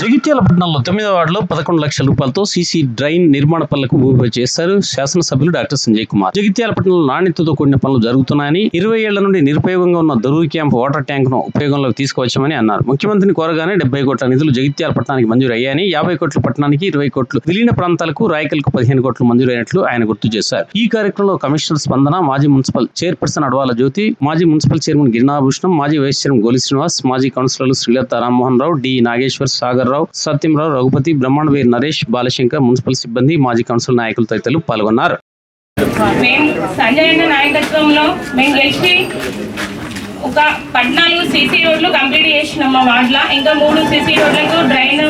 జగిత్యాల పట్టణంలో తొమ్మిదవ వార్డులో పదకొండు లక్షల రూపాయలతో సీసీ డ్రైన్ నిర్మాణ పనులకు భూమి చేస్తారు శాసనసభ్యులు డాక్టర్ సంజయ్ కుమార్. జగిత్యాల పట్టణంలో నాణ్యతతో కూడిన పనులు జరుగుతున్నాయని ఇరవై ఏళ్ళ నుండి నిరుపయోగంగా ఉన్న దొరువు క్యాంప్ వాటర్ ట్యాంక్ను ఉపయోగంలోకి తీసుకువచ్చామని అన్నారు. ముఖ్యమంత్రిని కోరగానే డెబ్బై కోట్ల నిధులు జగిత్యాల పట్టణానికి మంజూరు అయ్యాయని యాభై కోట్ల పట్టణానికి ఇరవై కోట్లు విలీన ప్రాంతాలకు రాయకల్కు పదిహేను కోట్లు మంజూరైనట్లు ఆయన గుర్తు చేశారు. ఈ కార్యక్రమంలో కమిషనర్ స్పందన మాజీ మున్సిపల్ చైర్పర్సన్ అడవాల జ్యోతి మాజీ మున్సిపల్ చైర్మన్ గిరినాభూషణం మాజీ వైస్ చైర్మన్ గోలి శ్రీనివాస్ మాజీ కౌన్సిలర్లు శ్రీలత రామ్మోహన్ రావు డి నాగేశ్వర్ సాగర్ రావు సత్యంరావు రఘుపతి బ్రహ్మాండవీర్ నరేష్ బాలశంకర్ మున్సిపల్ సిబ్బంది మాజీ కౌన్సిల్ నాయకులు తదితరులు పాల్గొన్నారు. మేము సంజయ్ అన్న నాయకత్వంలో మేము గెలిచి ఒక పద్నాలుగు సీసీ రోడ్లు కంప్లీట్ చేసినాం మా వార్డులో. ఇంకా మూడు సీసీ రోడ్లకు డ్రైన్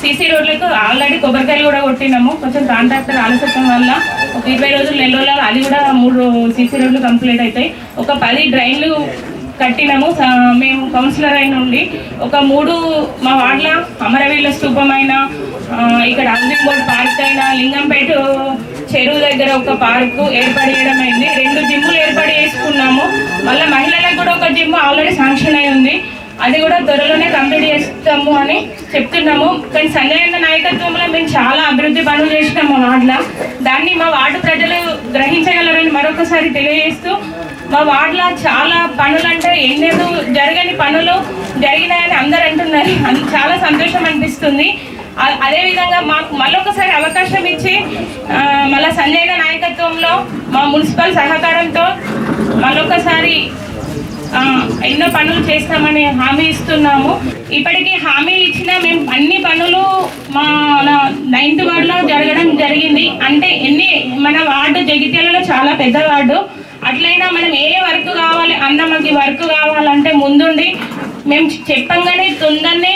సీసీ రోడ్లకు ఆల్రెడీ కొబ్బరికాయలు కూడా కొట్టినాము. కొంచెం కాంట్రాక్టర్ ఆలస్యం వల్ల ఒక ఇరవై రోజులు నెల రోజులు అది కూడా మూడు సీసీ రోడ్లు కంప్లీట్ అవుతాయి. ఒక పది డ్రైన్లు కట్టినాము. మేము కౌన్సిలర్ అయిన ఉండి ఒక మూడు మా వార్డులో అమరవీళ్ళ స్తూపమైన ఇక్కడ హౌసింగ్ పార్క్ అయినా లింగంపేట చెరువు దగ్గర ఒక పార్కు ఏర్పాటు చేయడం అయింది రెండు జిమ్ములు ఏర్పాటు చేసుకున్నాము. మళ్ళీ మహిళలకు కూడా ఒక జిమ్ ఆల్రెడీ శాంక్షన్ అయి ఉంది. అది కూడా త్వరలోనే కంప్లీట్ చేస్తాము అని చెప్తున్నాము. కానీ సంజయ్ అన్న నాయకత్వంలో మేము చాలా అభివృద్ధి పనులు చేసినాము మా వార్డులో. దాన్ని మా వార్డు ప్రజలు గ్రహించగలరని మరొకసారి తెలియజేస్తూ మా వార్డులో చాలా పనులు అంటే ఎన్నెన్నో జరగని పనులు జరిగినాయని అందరు అంటున్నారు. అది చాలా సంతోషం అనిపిస్తుంది. అదేవిధంగా మాకు మళ్ళొకసారి అవకాశం ఇచ్చి మళ్ళా సంజయ్ నాయకత్వంలో మా మున్సిపల్ సహకారంతో మళ్ళొకసారి ఎన్నో పనులు చేస్తామని హామీ ఇస్తున్నాము. ఇప్పటికీ హామీలు ఇచ్చిన మేము అన్ని పనులు మా నైన్త్ వార్డులో జరగడం జరిగింది. అంటే ఎన్ని మన వార్డు జగిత్యాలలో చాలా పెద్ద వార్డు. అట్లయినా మనం ఏ వర్క్ కావాలి అన్న మనకి వర్క్ కావాలంటే ముందుండి మేము చెప్పంగానే తొందరనే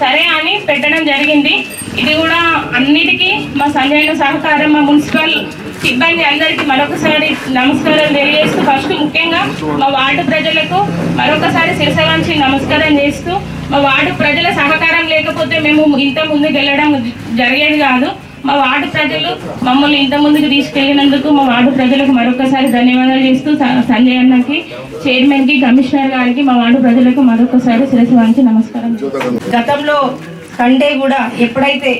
సరే అని పెట్టడం జరిగింది. ఇది కూడా అన్నిటికీ మా సంజయన సహకారం మా మున్సిపల్ సిబ్బంది అందరికీ మరొకసారి నమస్కారం తెలియజేస్తూ ఫస్ట్ ముఖ్యంగా మా వార్డు ప్రజలకు మరొకసారి శిరసవంచి నమస్కారం చేస్తూ మా వార్డు ప్రజల సహకారం లేకపోతే మేము ఇంత ముందుకు వెళ్ళడం జరిగేది కాదు. మా వార్డు ప్రజలు మమ్మల్ని ఇంత ముందుకు తీసుకెళ్ళినందుకు మా వార్డు ప్రజలకు మరొకసారి ధన్యవాదాలు చేస్తూ సంజయ్ అన్నకి చైర్మన్కి కమిషనర్ గారికి మా వార్డు ప్రజలకు మరొకసారి శిరసు వంచి నమస్కారం. గతంలో కంటే కూడా ఎప్పుడైతే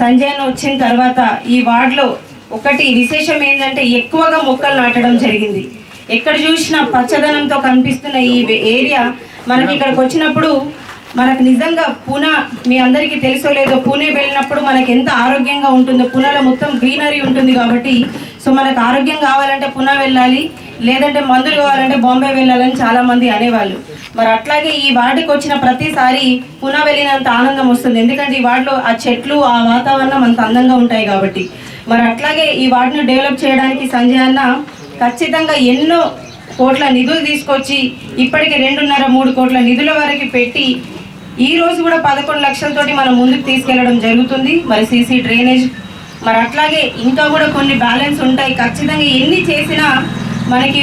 సంజయ్ వచ్చిన తర్వాత ఈ వార్డులో ఒకటి విశేషం ఏంటంటే ఎక్కువగా మొక్కలు నాటడం జరిగింది. ఎక్కడ చూసినా పచ్చదనంతో కనిపిస్తున్న ఈ ఏరియా మనకి ఇక్కడికి వచ్చినప్పుడు మనకు నిజంగా పూనా మీ అందరికీ తెలుసో లేదో పూణే వెళ్ళినప్పుడు మనకి ఎంత ఆరోగ్యంగా ఉంటుందో పూనాలో మొత్తం గ్రీనరీ ఉంటుంది కాబట్టి సో మనకు ఆరోగ్యం కావాలంటే పూనా వెళ్ళాలి లేదంటే మందులు కావాలంటే బాంబే వెళ్ళాలని చాలామంది అనేవాళ్ళు. మరి అట్లాగే ఈ వార్డుకి వచ్చిన ప్రతిసారి పునా వెళ్ళినంత ఆనందం వస్తుంది. ఎందుకంటే ఈ వార్డులో ఆ చెట్లు ఆ వాతావరణం అంత అందంగా ఉంటాయి కాబట్టి. మరి అట్లాగే ఈ వార్డును డెవలప్ చేయడానికి సంజయ్ అన్న ఖచ్చితంగా ఎన్నో కోట్ల నిధులు తీసుకొచ్చి ఇప్పటికి రెండున్నర మూడు కోట్ల నిధుల వరకు పెట్టి ఈ రోజు కూడా పదకొండు లక్షలతోటి మనం ముందుకు తీసుకెళ్ళడం జరుగుతుంది. మరి సీసీ డ్రైనేజ్ మరి అట్లాగే ఇంకా కూడా కొన్ని బ్యాలెన్స్ ఉంటాయి. ఖచ్చితంగా ఎన్ని చేసినా మనకి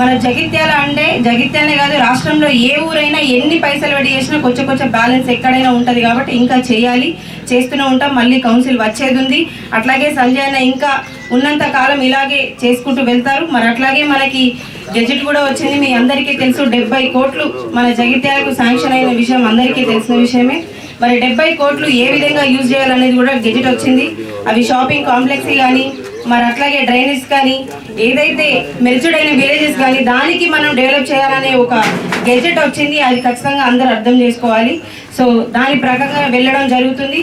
మన జగిత్యాల అంటే జగిత్యాలనే కాదు రాష్ట్రంలో ఏ ఊరైనా ఎన్ని పైసలు పెట్టి చేసినా కొంచెం కొంచెం బ్యాలెన్స్ ఎక్కడైనా ఉంటుంది కాబట్టి ఇంకా చేయాలి. చేస్తూనే ఉంటాం మళ్ళీ కౌన్సిల్ వచ్చేది ఉంది అట్లాగే సంజయ్ అన్న ఇంకా ఉన్నంత కాలం ఇలాగే చేసుకుంటూ వెళ్తారు. మరి అట్లాగే మనకి గెజెట్ కూడా వచ్చింది. మీ అందరికీ తెలుసు డెబ్బై కోట్లు మన జగిత్యాలకు శాంక్షన్ అయిన విషయం అందరికీ తెలిసిన విషయమే. మరి డెబ్బై కోట్లు ఏ విధంగా యూజ్ చేయాలనేది కూడా గెజెట్ వచ్చింది. అవి షాపింగ్ కాంప్లెక్స్ కానీ మరి అట్లాగే డ్రైనేజ్ కానీ ఏదైతే మెర్చుడ్ అయిన విలేజెస్ కానీ దానికి మనం డెవలప్ చేయాలనే ఒక గెజెట్ వచ్చింది. అది ఖచ్చితంగా అందరూ అర్థం చేసుకోవాలి. సో దాని ప్రకారంగా వెళ్ళడం జరుగుతుంది.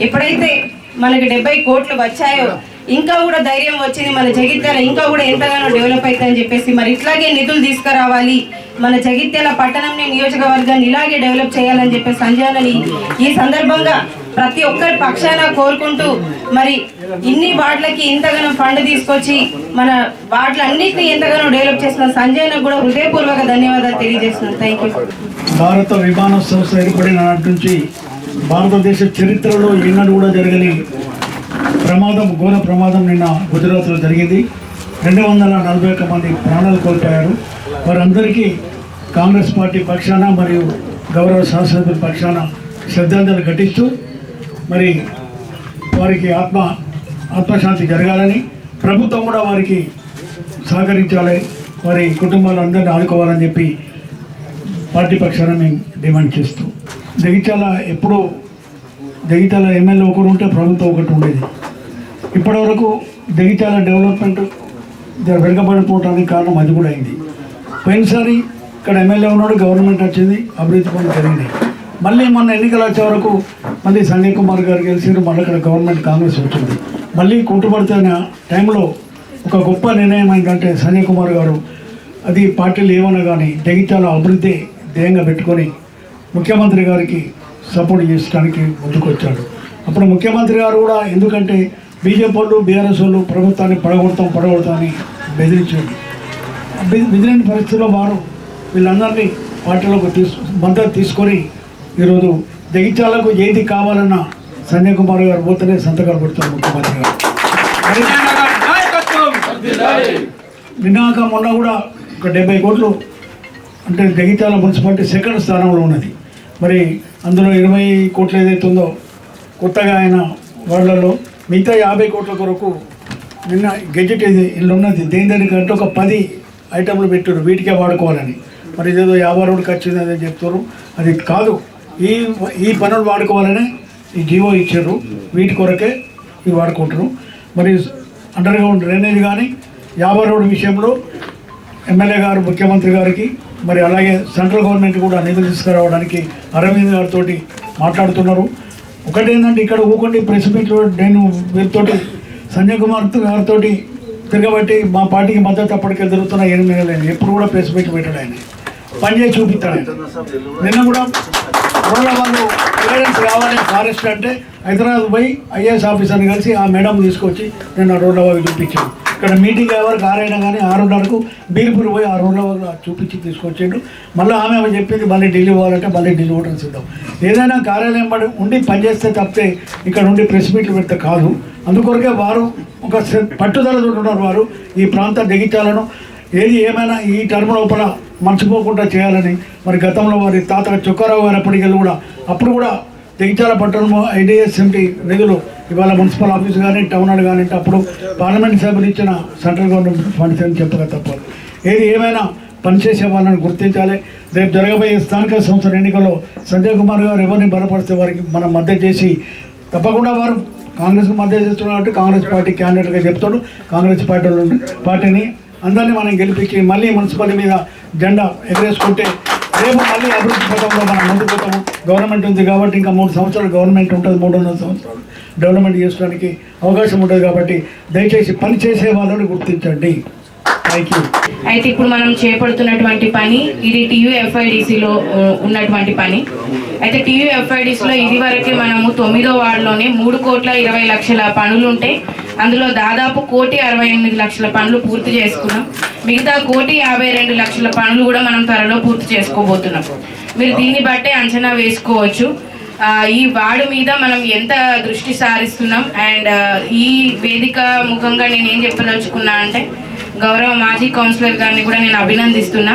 ఎప్పుడైతే మనకి డెబ్బై కోట్లు వచ్చాయో ఇంకా కూడా ధైర్యం వచ్చింది మన జగిత్యాల ఇంకా కూడా ఎంతగానో డెవలప్ అవుతుందని చెప్పేసి మరి ఇట్లాగే నిధులు తీసుకురావాలి. మన జగిత్యాల పట్టణంని నియోజకవర్గాన్ని ఇలాగే డెవలప్ చేయాలని చెప్పేసి సంజయనని ఈ సందర్భంగా ప్రతి ఒక్కరి పక్షాన కోరుకుంటూ మరి ఇన్ని వార్డులకి ఇంతగానో ఫండ్ తీసుకొచ్చి మన వార్డులన్నింటినీ ఎంతగానో డెవలప్ చేసిన సంజయ్ కూడా హృదయపూర్వక ధన్యవాదాలు తెలియజేస్తున్నాను. థ్యాంక్ యూ భారత విమాన సంస్థ ఏర్పడిన నుంచి భారతదేశ చరిత్రలో ఎన్నడూ కూడా జరగని ప్రమాదం ఘోర ప్రమాదం నిన్న గుజరాత్లో జరిగింది. రెండు వందల నలభై ఒక్క మంది ప్రాణాలు కోల్పోయారు. వారందరికీ కాంగ్రెస్ పార్టీ పక్షాన మరియు గౌరవ శాసనసభ్యుల పక్షాన శ్రద్ధాంజలి ఘటిస్తూ మరి వారికి ఆత్మ ఆత్మశాంతి జరగాలని ప్రభుత్వం కూడా వారికి సహకరించాలి వారి కుటుంబాలందరినీ ఆదుకోవాలని చెప్పి పార్టీ పక్షాన మేము డిమాండ్ చేస్తూ జగిత్యాల ఎప్పుడో జగిత్యాల ఎమ్మెల్యే ఒకరు ఉంటే ప్రభుత్వం ఒకటి ఉండేది. ఇప్పటివరకు జగిత్యాల డెవలప్మెంట్ జర వెనుకబడిపోవడానికి కారణం అది కూడా అయింది. పోయినసారి ఇక్కడ ఎమ్మెల్యే ఉన్నాడు గవర్నమెంట్ వచ్చింది అభివృద్ధి పనులు జరిగినాయి. మళ్ళీ మొన్న ఎన్నికలు వచ్చే వరకు మళ్ళీ సంజయ్ కుమార్ గారు గెలిచారు మళ్ళీ ఇక్కడ గవర్నమెంట్ కాంగ్రెస్ వచ్చింది. మళ్ళీ కుట్టుబడుతున్న టైంలో ఒక గొప్ప నిర్ణయం ఏంటంటే సంజయ్ కుమార్ గారు అది పార్టీలు ఏమన్నా కానీ జగిత్యాల అభివృద్ధి ధ్యేయంగా పెట్టుకొని ముఖ్యమంత్రి గారికి సపోర్ట్ చేయడానికి ముందుకొచ్చాడు. అప్పుడు ముఖ్యమంత్రి గారు కూడా ఎందుకంటే బీజేపీ వాళ్ళు బీఆర్ఎస్ వాళ్ళు ప్రభుత్వాన్ని పడగొడతాం పడగొడతామని బెదిరించాడు. బెదిరిన పరిస్థితుల్లో వారు వీళ్ళందరినీ పార్టీలోకి తీసు మద్దతు తీసుకొని ఈరోజు జగిత్యాలకు ఏది కావాలన్నా సంజయ్ కుమార్ గారు పోతేనే సంతకాలు పెడతారు ముఖ్యమంత్రి గారు. నిన్నాక మొన్న కూడా ఒక డెబ్బై కోట్లు అంటే జగిత్యాల మున్సిపాలిటీ సెకండ్ స్థానంలో ఉన్నది. మరి అందులో ఇరవై కోట్లు ఏదైతే ఉందో కొత్తగా ఆయన వాళ్ళలో మిగతా యాభై కోట్ల కొరకు నిన్న గెజెట్ ఏది ఇల్లు ఉన్నది. దేని దానికంటే ఒక పది ఐటెంలు పెట్టారు వీటికే వాడుకోవాలని. మరి ఏదో యాభై రోడ్డుకి వచ్చింది అదే చెప్తారు. అది కాదు ఈ ఈ పనులు వాడుకోవాలని ఈ జీవో ఇచ్చారు. వీటి కొరకే ఇవి వాడుకుంటారు మరి అండర్ గ్రౌండ్ డ్రైనేజ్ కానీ యాభై రోడ్డు విషయంలో ఎమ్మెల్యే గారు ముఖ్యమంత్రి గారికి మరి అలాగే సెంట్రల్ గవర్నమెంట్ కూడా నిధులు తీసుకురావడానికి అరవింద్ గారితో మాట్లాడుతున్నారు. ఒకటి ఏంటంటే ఇక్కడ ఊకండి ప్రెస్ మీట్లో నేను వీరితోటి సంజయ్ కుమార్ గారితో తిరగబట్టి మా పార్టీకి మద్దతు అప్పటికే జరుగుతున్న ఎనిమిది నెలలు ఎప్పుడు కూడా ప్రెస్ మీట్ పెట్టాడు ఆయన. పని చేసి చూపిస్తాడు నిన్న కూడా రోడ్ల వాళ్ళు పేరెంట్స్ కావాలి ఫారెస్ట్ అంటే హైదరాబాద్ పోయి ఐఏఎస్ ఆఫీసర్ని కలిసి ఆ మేడం తీసుకొచ్చి నేను ఆ రోడ్ల వాళ్ళు చూపించాను ఇక్కడ మీటింగ్ ఎవరికి ఆరైనా కానీ ఆరున్నరకు బీర్పూర్ పోయి ఆరున్నర చూపించి తీసుకొచ్చిండు. మళ్ళీ ఆమె ఆమె చెప్పింది మళ్ళీ ఢిల్లీ పోవాలంటే మళ్ళీ ఢిల్లీ పోవడం సిద్ధం ఏదైనా కార్యాలయం పడి ఉండి పనిచేస్తే తప్పితే ఇక్కడ ఉండి ప్రెస్ మీట్లు పెడితే కాదు. అందుకొరకే వారు ఒక పట్టుదలతో ఉన్నారు వారు ఈ ప్రాంత దిగించాలను ఏది ఏమైనా ఈ టర్మ్ లోపల మర్చిపోకుండా చేయాలని మరి గతంలో వారి తాత చుక్కారావు గారు అప్పటికెళ్ళి కూడా అప్పుడు కూడా జగిత్యాల పట్టణం ఐడిఎస్ఎంటి నిధులు ఇవాళ మున్సిపల్ ఆఫీస్ కానీ టౌన్ హాల్ కానీ అప్పుడు పార్లమెంట్ సభ్యులు ఇచ్చిన సెంట్రల్ గవర్నమెంట్ ఫండ్స్ అని చెప్పక తప్పదు. ఏది ఏమైనా పనిచేసే వాళ్ళని గుర్తించాలి. రేపు జరగబోయే స్థానిక సంస్థల ఎన్నికల్లో సంజయ్ కుమార్ గారు ఎవరిని బలపరిస్తే వారికి మనం మద్దతు చేసి తప్పకుండా వారు కాంగ్రెస్కి మద్దతు చేస్తున్నారు కాబట్టి కాంగ్రెస్ పార్టీ క్యాండిడేట్గా చెప్తాడు. కాంగ్రెస్ పార్టీ పార్టీని అందరినీ మనం గెలిపించి మళ్ళీ మున్సిపాలిటీ మీద జెండా ఎగరేసుకుంటే రేపు మళ్ళీ అభివృద్ధి పథంలో మనం ముందుకు పోతాము. గవర్నమెంట్ ఉంది కాబట్టి ఇంకా మూడు సంవత్సరాలు గవర్నమెంట్ ఉంటుంది మూడున్నర సంవత్సరాలు. డెవలప్మెంట్ చేసుకోవడానికి అవకాశం ఉంటుంది కాబట్టి దయచేసి పని చేసే వాళ్ళని గుర్తించండి. అయితే ఇప్పుడు మనం చేపడుతున్నటువంటి పని ఇది టీయూఎఫ్ఐడిసిలో ఉన్నటువంటి పని. అయితే టీయూఎఫ్ఐడిసిలో ఇది వరకే మనము తొమ్మిదో వార్డులోనే మూడు కోట్ల ఇరవై లక్షల పనులు ఉంటే అందులో దాదాపు కోటి అరవై ఎనిమిది లక్షల పనులు పూర్తి చేసుకున్నాం. మిగతా కోటి యాభై రెండు లక్షల పనులు కూడా మనం త్వరలో పూర్తి చేసుకోబోతున్నాం. మీరు దీన్ని బట్టే అంచనా వేసుకోవచ్చు. ఈ వార్డు మీద మనం ఎంత దృష్టి సారిస్తున్నాం? అండ్ ఈ వేదిక ముఖంగా నేను ఏం చెప్పదలుచుకున్నా అంటే గౌరవ మాజీ కౌన్సిలర్ గారిని కూడా నేను అభినందిస్తున్నా.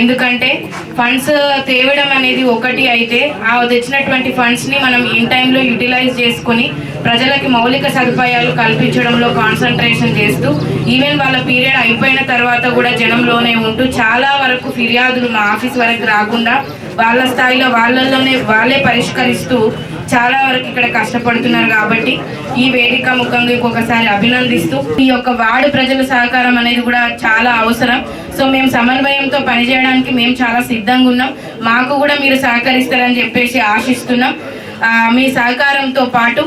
ఎందుకంటే ఫండ్స్ తేవడం అనేది ఒకటి అయితే ఆ తెచ్చినటువంటి ఫండ్స్ని మనం ఇన్ టైంలో యూటిలైజ్ చేసుకొని ప్రజలకి మౌలిక సదుపాయాలు కల్పించడంలో కాన్సన్ట్రేషన్ చేస్తూ ఈవెన్ వాళ్ళ పీరియడ్ అయిపోయిన తర్వాత కూడా జనంలోనే ఉంటూ చాలా వరకు ఫిర్యాదులు మా ఆఫీస్ వరకు రాకుండా వాళ్ళ స్థాయిలో వాళ్ళల్లోనే వాళ్ళే పరిష్కరిస్తూ చాలా వరకు ఇక్కడ కష్టపడుతున్నారు కాబట్టి ఈ వేదిక ముఖంగా ఇంకొకసారి అభినందిస్తూ ఈ యొక్క వార్డు ప్రజల సహకారం అనేది కూడా చాలా అవసరం. సో మేము సమన్వయంతో పనిచేయడానికి మేము చాలా సిద్ధంగా ఉన్నాం. మాకు కూడా మీరు సహకరిస్తారని చెప్పేసి ఆశిస్తున్నాం. మీ సహకారంతో పాటు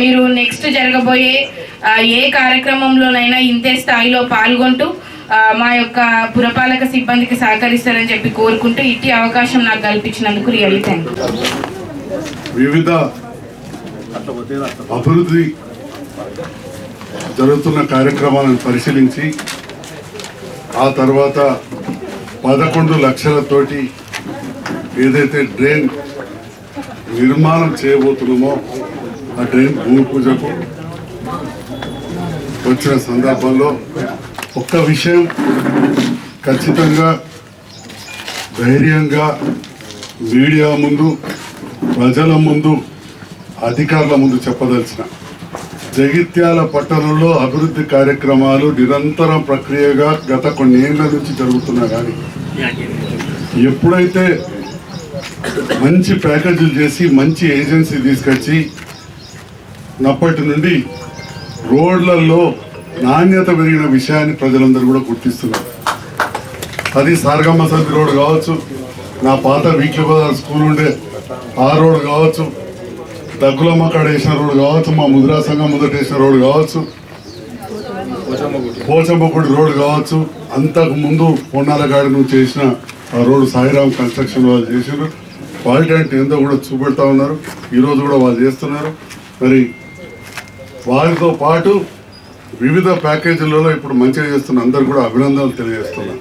మీరు నెక్స్ట్ జరగబోయే ఏ కార్యక్రమంలోనైనా ఇంతే స్థాయిలో పాల్గొంటూ మా యొక్క పురపాలక సిబ్బందికి సహకరిస్తారని చెప్పి కోరుకుంటూ ఇట్టి అవకాశం నాకు కల్పించినందుకు రియల్లీ థ్యాంక్ వివిధ అభివృద్ధి జరుగుతున్న కార్యక్రమాలను పరిశీలించి ఆ తర్వాత పదకొండు లక్షలతోటి ఏదైతే డ్రైన్ నిర్మాణం చేయబోతున్నామో ఆ డ్రైన్ భూమి పూజకు వచ్చిన సందర్భంలో ఒక్క విషయం ఖచ్చితంగా ధైర్యంగా మీడియా ముందు ప్రజల ముందు అధికారుల ముందు చెప్పదలిచిన. జగిత్యాల పట్టణంలో అభివృద్ధి కార్యక్రమాలు నిరంతరం ప్రక్రియగా గత కొన్ని ఏళ్ళ నుంచి జరుగుతున్నా కానీ ఎప్పుడైతే మంచి ప్యాకేజీలు చేసి మంచి ఏజెన్సీ తీసుకొచ్చి నప్పటి నుండి రోడ్లలో నాణ్యత పెరిగిన విషయాన్ని ప్రజలందరూ కూడా గుర్తిస్తున్నారు. అది సారగమ్మ సంతి రోడ్ కావచ్చు నా పాత వీక్లీ గోదావరి స్కూల్ ఉండే ఆ రోడ్ కావచ్చు దగ్గులమ్మ కాడ వేసిన రోడ్ కావచ్చు మా ముద్రా సంఘం ముందట వేసిన రోడ్ కావచ్చు పోచమ్మగుడి రోడ్ కావచ్చు అంతకు ముందు పొన్నాలగాడి నుంచి చేసిన ఆ రోడ్డు సాయిరామ్ కన్స్ట్రక్షన్ వాళ్ళు చేసారు క్వాలిటీ అంటే ఏందో కూడా చూపెడతా ఉన్నారు. ఈరోజు కూడా వాళ్ళు చేస్తున్నారు. మరి వారితో పాటు వివిధ ప్యాకేజీలలో ఇప్పుడు మంచిగా చేస్తున్న అందరు కూడా అభినందనలు తెలియజేస్తున్నారు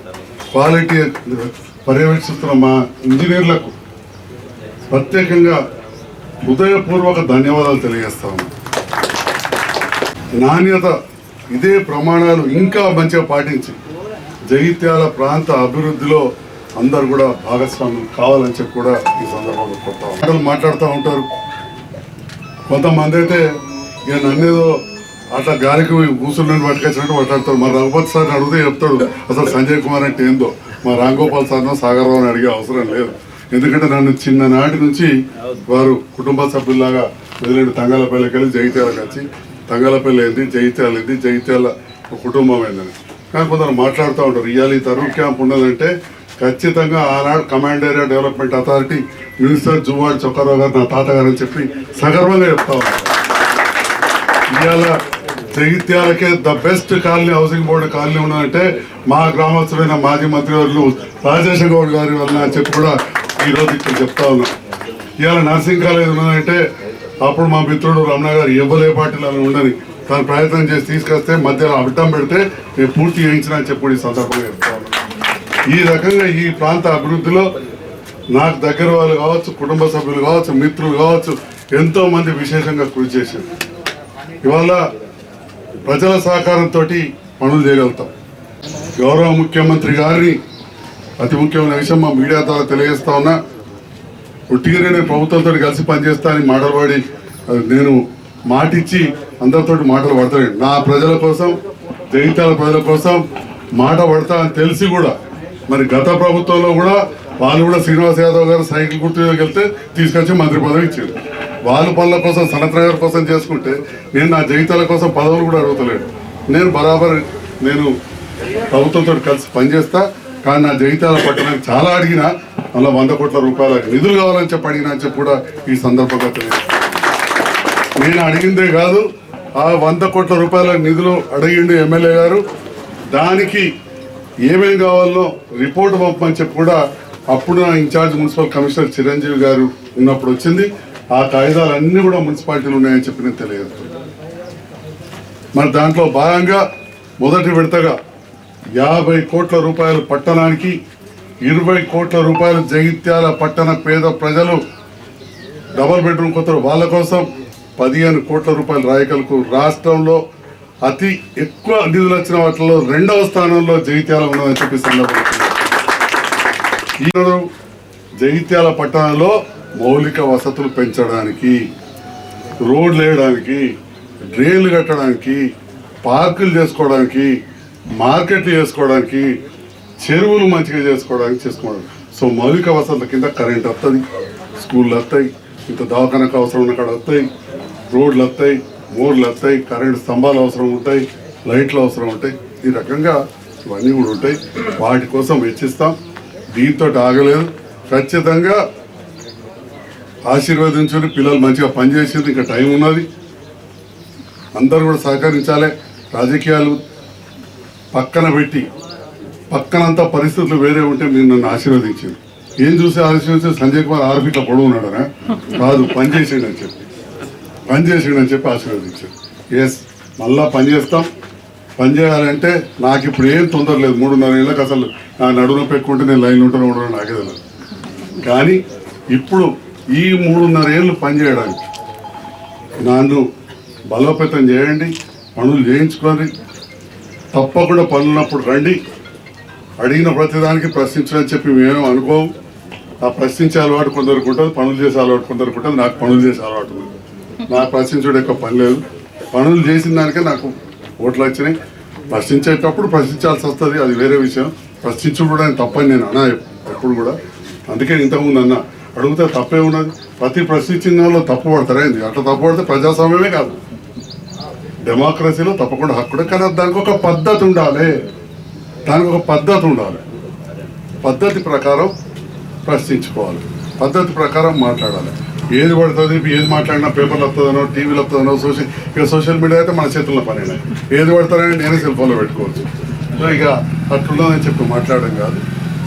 క్వాలిటీ పర్యవేక్షిస్తున్న మా ఇంజనీర్లకు ప్రత్యేకంగా హృదయపూర్వక ధన్యవాదాలు తెలియజేస్తాము నాణ్యత ఇదే ప్రమాణాలు ఇంకా మంచిగా పాటించి జగిత్యాల ప్రాంత అభివృద్ధిలో అందరు కూడా భాగస్వామ్యం కావాలని చెప్పి కూడా ఈ సందర్భంలో కొత్త మాటలు మాట్లాడుతూ ఉంటారు. కొంతమంది అయితే ఇక నన్నేదో అట్లా గాలికి కూర్చుని పట్టుకొచ్చినట్టు మాట్లాడతాడు. మా రఘుపతి సార్ని అడిగితే చెప్తాడు. అసలు సంజయ్ కుమార్ అంటే ఏందో? మా రాంగోపాల్ సార్నో సాగర్రావుని అడిగే అవసరం లేదు. ఎందుకంటే నన్ను చిన్ననాటి నుంచి వారు కుటుంబ సభ్యుల్లాగా వదిలేడు తంగాలపల్లికి వెళ్ళి జగిత్యాలకు వచ్చి తంగాలపల్లి ఏంది? జగిత్యాల ఏంది? జగిత్యాల ఒక కుటుంబం ఏందని. కానీ కొందరు మాట్లాడుతూ ఉంటారు. ఇవాళ ఈ తరువు క్యాంప్ ఉన్నదంటే ఖచ్చితంగా ఆనాడు command area development authority minister Juvvadi Chokkarao గారు నా తాతగారు అని చెప్పి సగర్వంగా చెప్తా ఉన్నారు. ఇవాళ జగిత్యాలకే the best colony housing board colony ఉన్నదంటే మా గ్రామస్తులైన మాజీ మంత్రివర్యులు రాజేష్ గౌడ్ గారి వల్ల అని చెప్పి కూడా ఈరోజు ఇక్కడ చెప్తా ఉన్నాం. ఇవాళ నర్సింగ్ కాలేజ్ ఉన్నదంటే అప్పుడు మా మిత్రుడు రమణ గారు ఇవ్వలే పార్టీలో ఉండని. తను ప్రయత్నం చేసి తీసుకొస్తే మధ్యలో అడ్డం పెడితే నేను పూర్తి చేయించిన అని చెప్పి ఈ సందర్భంగా చెప్తా ఈ రకంగా ఈ ప్రాంత అభివృద్ధిలో నాకు దగ్గర వాళ్ళు కావచ్చు కుటుంబ సభ్యులు కావచ్చు మిత్రులు కావచ్చు ఎంతోమంది విశేషంగా కృషి చేశారు. ఇవాళ ప్రజల సహకారంతో పనులు చేయగలుగుతాం. గౌరవ ముఖ్యమంత్రి గారిని అతి ముఖ్యమైన విషయం మా మీడియా ద్వారా తెలియజేస్తా ఉన్నా ఉట్టిగానే నేను ప్రభుత్వంతో కలిసి పనిచేస్తా అని మాటలు పడి అది నేను మాటిచ్చి అందరితో మాటలు పడతాను నా ప్రజల కోసం జగిత్యాల ప్రజల కోసం మాట పడతా అని తెలిసి కూడా మరి గత ప్రభుత్వంలో కూడా వాళ్ళు కూడా శ్రీనివాస్ యాదవ్ గారు సైకిల్ గుర్తు వెళ్తే తీసుకొచ్చి మంత్రి పదవి ఇచ్చారు. వాళ్ళు పనుల కోసం సనత్ గారి కోసం చేసుకుంటే నేను నా జీవితాల కోసం పదవులు కూడా అడుగుతలేను. నేను బరాబర్ నేను ప్రభుత్వంతో కలిసి పనిచేస్తా కానీ నా జగిత్యాల పట్టణానికి చాలా అడిగినా అలా వంద కోట్ల రూపాయల నిధులు కావాలని చెప్పి అడిగినా అని చెప్పి కూడా ఈ సందర్భంగా తెలియదు నేను అడిగిందే కాదు ఆ వంద కోట్ల రూపాయల నిధులు అడిగిండు ఎమ్మెల్యే గారు. దానికి ఏమేం కావాలో రిపోర్ట్ పంపమని చెప్పి కూడా అప్పుడు నా ఇన్ఛార్జ్ మున్సిపల్ కమిషనర్ చిరంజీవి గారు ఉన్నప్పుడు వచ్చింది. ఆ కాగితాలు అన్నీ కూడా మున్సిపాలిటీలు ఉన్నాయని చెప్పి నేను తెలియజేస్తున్నాను మరి దాంట్లో భాగంగా మొదటి విడతగా యాభై కోట్ల రూపాయలు పట్టణానికి ఇరవై కోట్ల రూపాయలు జగిత్యాల పట్టణ పేద ప్రజలు డబల్ బెడ్రూమ్ కొత్త వాళ్ళ కోసం పదిహేను కోట్ల రూపాయలు రాయకలకు రాష్ట్రంలో అతి ఎక్కువ నిధులు వచ్చిన వాటిలో రెండవ స్థానంలో జగిత్యాల ఉన్నదని చెప్పి సందర్భం జగిత్యాల పట్టణంలో మౌలిక వసతులు పెంచడానికి రోడ్లు వేయడానికి డ్రైన్లు కట్టడానికి పార్కులు చేసుకోవడానికి మార్కెట్లు చేసుకోవడానికి చెరువులు మంచిగా చేసుకోవడానికి చేసుకోవడం సో మౌలిక వసతుల కింద కరెంట్ వస్తుంది స్కూళ్ళు వస్తాయి ఇంత దవాఖానకు అవసరం ఉన్న కాడ వస్తాయి రోడ్లు వస్తాయి మోర్లు వస్తాయి కరెంట్ స్తంభాలు అవసరం ఉంటాయి లైట్లు అవసరం ఉంటాయి. ఈ రకంగా ఇవన్నీ కూడా ఉంటాయి. వాటి కోసం వెచ్చిస్తాం. దీంతో ఆగలేదు. ఖచ్చితంగా ఆశీర్వదించుని పిల్లలు మంచిగా పనిచేసింది ఇంకా టైం ఉన్నది. అందరూ కూడా సహకరించాలి. రాజకీయాలు పక్కన పెట్టి పక్కనంతా పరిస్థితులు వేరే ఉంటే మీరు నన్ను ఆశీర్వదించింది ఏం చూసి ఆశీర్వదించి సంజయ్ కుమార్ ఆరు ఫీట్ల పొడవు ఉన్నాడనా? కాదు పని అని చెప్పి. పని అని చెప్పి ఆశీర్వదించాడు. ఎస్ మళ్ళా పని చేస్తాం. పని చేయాలంటే నాకు ఇప్పుడు ఏం తొందర లేదు. మూడున్నర ఏళ్ళకి అసలు నా నడువులో పెట్టుకుంటే నేను లైన్లో ఉంటాను ఉండడం నాకే తెలియదు కానీ ఇప్పుడు ఈ మూడున్నర ఏళ్ళు పని చేయడానికి. నన్ను బలోపేతం చేయండి పనులు చేయించుకొని తప్పకుండా పనులున్నప్పుడు రండి. అడిగిన ప్రతిదానికి ప్రశ్నించని చెప్పి మేమేం అనుకోము ఆ ప్రశ్నించే అలవాటు కొందరికి ఉంటుంది పనులు చేసే అలవాటు కొందరికి ఉంటుంది నాకు పనులు చేసే అలవాటు ఉంది. నాకు ప్రశ్నించడం ఎక్కువ పని లేదు. పనులు చేసిన దానికే నాకు ఓట్లు వచ్చినాయి. ప్రశ్నించేటప్పుడు ప్రశ్నించాల్సి వస్తుంది అది వేరే విషయం. ప్రశ్నించడం తప్పని నేను అన్నా ఎప్పుడు కూడా. అందుకే ఇంతకుముందు అన్న అడిగితే తప్పే ఉన్నది. ప్రతి ప్రశ్నించిన వాళ్ళు తప్పు పడతారేంది అట్లా తప్పు పడితే ప్రజాస్వామ్యమే కాదు. డెమోక్రసీలో తప్పకుండా హక్కుడు కానీ దానికి ఒక పద్ధతి ఉండాలి. దానికి ఒక పద్ధతి ఉండాలి. పద్ధతి ప్రకారం ప్రశ్నించుకోవాలి. పద్ధతి ప్రకారం మాట్లాడాలి. ఏది పడుతుంది? ఏది మాట్లాడినా పేపర్లు వస్తుందనో టీవీలు వస్తుందనో సోషల్ ఇక సోషల్ మీడియా అయితే మన చేతుల్లో పని ఏది పడతారని నేనే సెల్ ఫోన్లో పెట్టుకోవచ్చు. సో ఇక అట్లున్నదని చెప్పి మాట్లాడడం కాదు.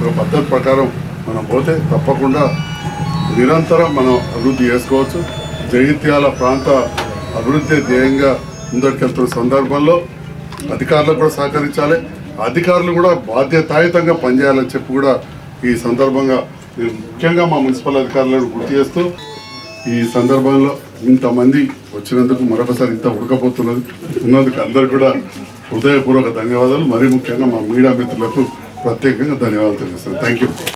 ఒక పద్ధతి ప్రకారం మనం పోతే తప్పకుండా నిరంతరం మనం అభివృద్ధి చేసుకోవచ్చు. జగిత్యాల ప్రాంత అభివృద్ధి ధ్యేయంగా ముందరికెళ్తున్న సందర్భంలో అధికారులకు కూడా సహకరించాలి. అధికారులు కూడా బాధ్యతాయుతంగా పనిచేయాలని చెప్పి కూడా ఈ సందర్భంగా నేను ముఖ్యంగా మా మున్సిపల్ అధికారులను గుర్తు చేస్తూ ఈ సందర్భంలో ఇంతమంది వచ్చినందుకు మరొకసారి ఇంత ఉడకపోతున్నది ఉన్నందుకు అందరు కూడా హృదయపూర్వక ధన్యవాదాలు. మరీ ముఖ్యంగా మా మీడియా మిత్రులకు ప్రత్యేకంగా ధన్యవాదాలు తెలియజేస్తాను థ్యాంక్ యూ